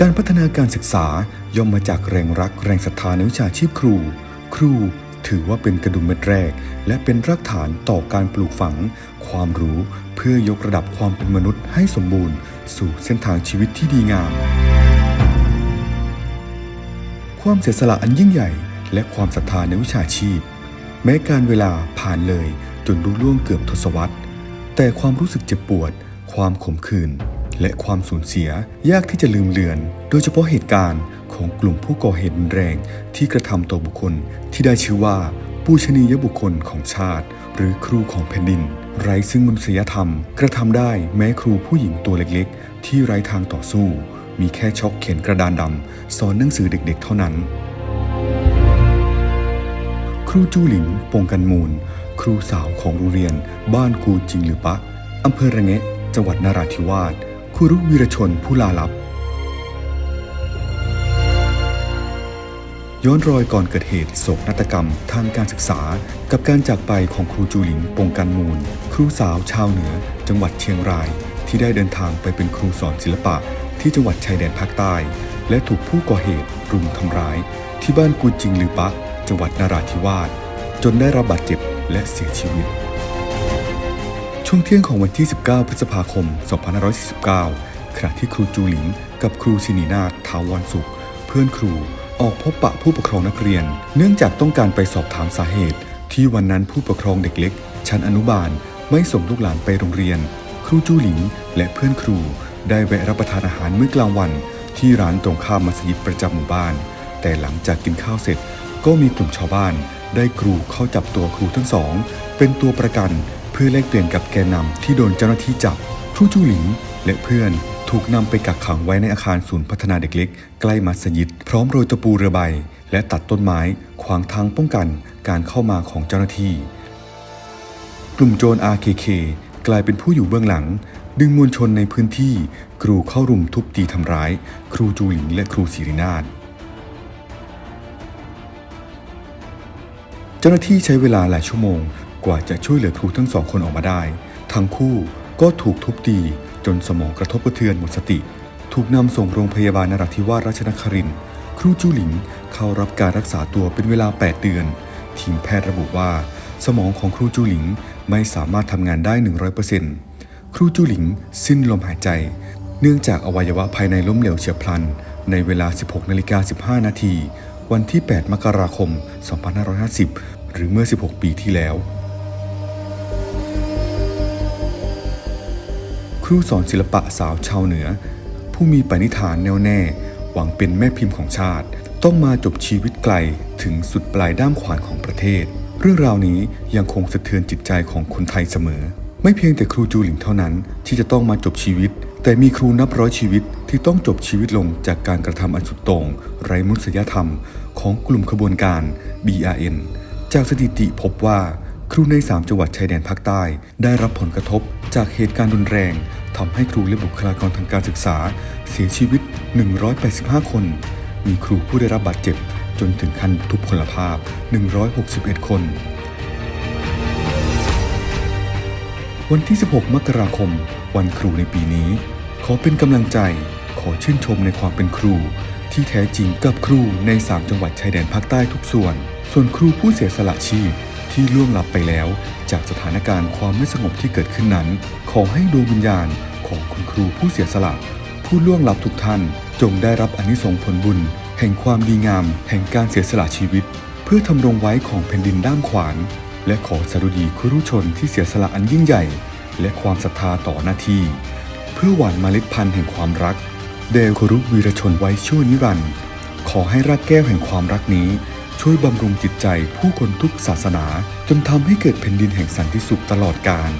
การพัฒนาการศึกษาย่อมมาจากแรงรักแรงศรัทธาในวิชาชีพครู ครูถือว่าเป็นกระดุมเม็ดแรก และเป็นรากฐานต่อการปลูกฝัง ความรู้เพื่อยกระดับความเป็นมนุษย์ให้สมบูรณ์ สู่เส้นทางชีวิตที่ดีงาม ความเสียสละอันยิ่งใหญ่ และความศรัทธาในวิชาชีพ แม้การเวลาผ่านเลยจนรู้ล่วงเกือบทศวรรษ แต่ความรู้สึกเจ็บปวด ความขมขื่น และความสูญเสียยากที่จะลืมเลือน โดยเฉพาะเหตุการณ์ของกลุ่มผู้ก่อเหตุรุนแรงที่กระทำต่อบุคคลที่ได้ชื่อว่าปูชนียบุคคลของชาติ หรือครูของแผ่นดิน ไร้ซึ่งมนุษยธรรม กระทำได้แม้ครูผู้หญิงตัวเล็กๆ ที่ไร้ทางต่อสู้ มีแค่ช็อกเขียนกระดานดำสอนหนังสือเด็กๆ เท่านั้น ครูจูหลิงปงกันมูล ครูสาวของโรงเรียน บ้านกูจิงหรือปะอำเภอระแงะจังหวัดนราธิวาส ครูรุวีรชนผู้ลาลับ ย้อนรอยก่อนเกิดเหตุโศกนาฏกรรมทางการศึกษา กับการจากไปของครูจูหลิงปงกันมูล ครูสาวชาวเหนือ จังหวัดเชียงราย ที่ได้เดินทางไปเป็นครูสอนศิลปะที่จังหวัดชายแดนภาคใต้ และถูกผู้ก่อเหตุรุมทำร้าย ที่บ้านกูจิงหรือปะ จังหวัดนราธิวาสจนได้รับบาดเจ็บและเสียชีวิต ช่วงเที่ยงของวันที่ 19 พฤษภาคม 2549 ขณะที่ครูจูหลิง กับครูชินีนาทาวรสุข เพื่อนครูออกพบปะผู้ปกครองนักเรียน เนื่องจากต้องการไปสอบถามสาเหตุ ที่วันนั้นผู้ปกครองเด็กเล็ก ชั้นอนุบาลไม่ส่งลูกหลานไปโรงเรียน ครูจูหลิง และเพื่อนครู ได้แวะรับประทานอาหารมื้อกลางวัน ที่ร้านตรงข้ามมัสยิดประจำหมู่บ้าน แต่หลังจากกินข้าวเสร็จ ก็มีกลุ่มชาวบ้าน ได้กรูเข้าจับตัวครูทั้งสอง เป็นตัวประกัน เพื่อแลกเปลี่ยนกับแกนนำที่โดนเจ้าหน้าที่จับครูจูหลิง และเพื่อนถูกนำไปกักขังไว้ในอาคารศูนย์พัฒนาเด็กเล็ก ใกล้มัสยิด พร้อมโรยตะปูเรือใบ และตัดต้นไม้ขวางทางป้องกันการเข้ามาของเจ้าหน้าที่ กลุ่มโจร RKK กลายเป็นผู้อยู่เบื้องหลัง ดึงมวลชนในพื้นที่กรูเข้ารุมทุบตีทำร้าย ครูจูหลิงและครูศิรินาถเจ้าหน้าที่ใช้เวลาหลายชั่วโมง กว่าจะช่วยเหลือครูทั้งสองคนออกมาได้ ทั้งคู่ก็ถูกทุบตีจนสมองกระทบกระเทือนหมดสติ ถูกนำส่งโรงพยาบาลนราธิวาสราชนครินครูจูหลิงเข้ารับการรักษาตัวเป็นเวลา 8 เดือน ทีมแพทย์ระบุว่า สมองของครูจูหลิงไม่สามารถทำงานได้ 100%ครูจูหลิงสิ้นลมหายใจ เนื่องจากอวัยวะภายในล้มเหลวเฉียบพลัน ในเวลา 16นาฬิกา15 นาที วันที่ 8 มกราคม 2550 หรือเมื่อ 16 ปีที่แล้ว ครูสอนศิลปะสาวชาวเหนือ ผู้มีปณิธานแน่วแน่ หวังเป็นแม่พิมพ์ของชาติ ต้องมาจบชีวิตไกลถึงสุดปลายด้ามขวานของประเทศ เรื่องราวนี้ยังคงสะเทือนจิตใจของคนไทยเสมอ ไม่เพียงแต่ครูจูหลิงเท่านั้นที่จะต้องมาจบชีวิต แต่มีครูนับร้อยชีวิตที่ต้องจบชีวิตลงจากการกระทำอันสุดโต่งไร้มนุษยธรรม ของกลุ่มขบวนการ BRN จากสถิติพบว่าครูใน 3 จังหวัดชายแดนภาคใต้ ได้รับผลกระทบจากเหตุการณ์รุนแรง ทำให้ครูและบุคลากรทางการศึกษา เสียชีวิต 185 คน มีครูผู้ได้รับบาดเจ็บ จนถึงขั้นทุพพลภาพ 161 คน วันที่ 16 มกราคม วันครูในปีนี้ ขอเป็นกำลังใจ ขอชื่นชมในความเป็นครู ที่แท้จริงกับครูใน 3 จังหวัดชายแดนภาคใต้ทุกส่วน ส่วนครูผู้เสียสละชีพที่ล่วงลับไปแล้ว จากสถานการณ์ความไม่สงบที่เกิดขึ้นนั้น ขอให้ดวงวิญญาณของคุณครูผู้เสียสละ ผู้ล่วงลับทุกท่าน จงได้รับอนิสงส์ผลบุญ แห่งความดีงาม แห่งการเสียสละชีวิต เพื่อทำรงไว้ของแผ่นดินด้ามขวาน และขอสรุดีครุชนที่เสียสละอันยิ่งใหญ่ และความศรัทธาต่อหน้าที่ เพื่อหว่านเมล็ดพันธุ์แห่งความรักเดลครุวีรชนไว้ชั่วนิรันดร์ขอให้รากแก้วแห่งความรักนี้ ช่วยบำรุงจิตใจผู้คนทุกศาสนา จนทำให้เกิดแผ่นดินแห่งสันติสุขตลอดกาล